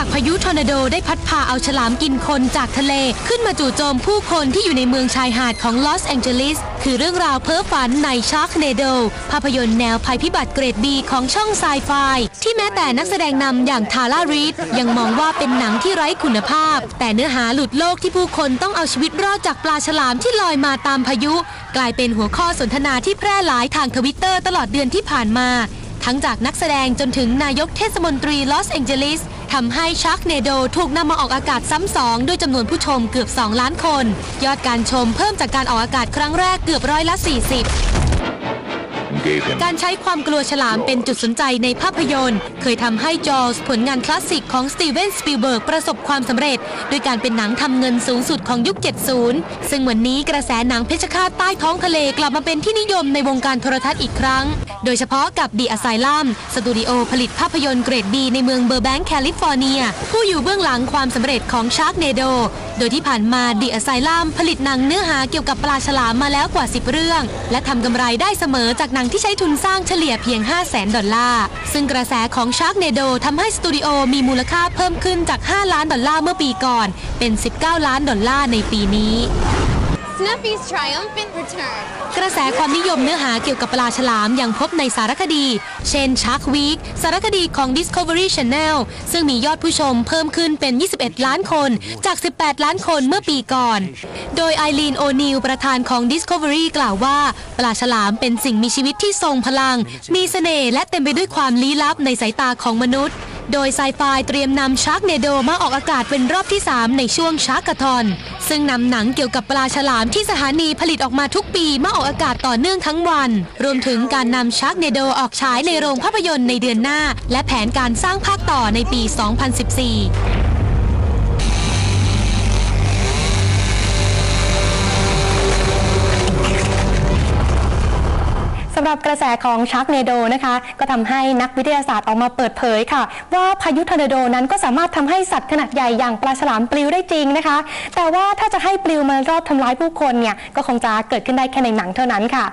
จากพายุทอร์นาโดได้พัดพาเอาฉลามกินคนจากทะเล ขึ้นมาจู่โจมผู้คนที่อยู่ในเมืองชายหาดของลอสแองเจลิส คือเรื่องราวเพ้อฝันในชาร์กเนโดภาพยนตร์แนวภัยพิบัติเกรดบีของช่องไซไฟที่แม้แต่นักแสดงนำอย่างทาร่ารีดยังมองว่าเป็นหนังที่ไร้คุณภาพ แต่เนื้อหาหลุดโลกที่ผู้คนต้องเอาชีวิตรอดจากปลาฉลามที่ลอยมาตามพายุ กลายเป็นหัวข้อสนทนาที่แพร่หลายทางทวิตเตอร์ตลอดเดือนที่ผ่านมา ทั้งจากนักแสดงจนถึงนายกเทศมนตรีลอสแองเจลิสทำให้ชาร์กเนโดถูกนำมาออกอากาศซ้ำสองด้วยจำนวนผู้ชมเกือบ 2 ล้านคน ยอดการชมเพิ่มจากการออกอากาศครั้งแรกเกือบร้อยละ 40 and gave him การใช้ความกลัวฉลามเป็นจุดสนใจในภาพยนตร์ เคยทำให้จอร์สผลงานคลาสสิกของสตีเวนสปิลเบิร์กประสบความสำเร็จ ด้วยการเป็นหนังทำเงินสูงสุดของยุค 70 ซึ่งวันนี้กระแสหนังเพชฌฆาตใต้ท้องทะเลกลับมาเป็นที่นิยมในวงการโทรทัศน์อีกครั้ง โดยเฉพาะกับดี a ไซลัมสตูดิโอผลิตภาพยนตร์เกรดดีในเมืองเบอร์แบงค์แคลิฟอร์เนีย ผู้อยู่เบื้องหลังความสำเร็จของชาร์กเนโด โดยที่ผ่านมาดี a ไซลัมผลิตหนังเนื้อหาเกี่ยวกับปลาฉลามมาแล้วกว่า 10 เรื่อง และทำกำไรได้เสมอจากหนังที่ใช้ทุนสร้างเฉลี่ยเพียง 5 0 0แสนดอลลาร์ซึ่งกระแสของชาร์กเนโดทำให้สตูดิโอมีมูลค่าเพิ่มขึ้นจาก 5 ล้านดอลลาร์เมื่อปีก่อน เป็น 19 ล้านดอลลาร์ในปีนี้ Snuffy's triumphant return. กระแสความนิยมเนื้อหาเกี่ยวกับปลาฉลามยังพบในสารคดี เช่น Shark Week สารคดีของ Discovery Channel ซึ่งมียอดผู้ชมเพิ่มขึ้นเป็น 21 ล้านคน จาก 18 ล้านคนเมื่อปีก่อน โดยไอรีนโอนิลประธานของ Discovery กล่าวว่า ปลาฉลามเป็นสิ่งมีชีวิตที่ทรงพลัง มีเสน่ห์และเต็มไปด้วยความลี้ลับในสายตาของมนุษย์ โดยไซไฟเตรียมนำชาร์กเนโดมาออกอากาศเป็นรอบที่ 3 ในช่วงชาร์กทอน ซึ่งนำหนังเกี่ยวกับปลาฉลามที่สถานีผลิตออกมาทุกปีมาออกอากาศต่อเนื่องทั้งวัน รวมถึงการนำชาร์กเนโดออกฉายในโรงภาพยนตร์ในเดือนหน้า และแผนการสร้างภาคต่อในปี 2014 หรับกระแสของชาร์กเนโดนะคะ ก็ทำให้นักวิทยาศาสตร์ออกมาเปิดเผยค่ะ ว่าพายุทอร์นาโดนั้นก็สามารถทำให้สัตว์ขนาดใหญ่อย่างปลาฉลามปลิวได้จริงนะคะ แต่ว่าถ้าจะให้ปลิวมารอบทำร้ายผู้คนเนี่ยก็คงจะเกิดขึ้นได้แค่ในหนังเท่านั้นค่ะ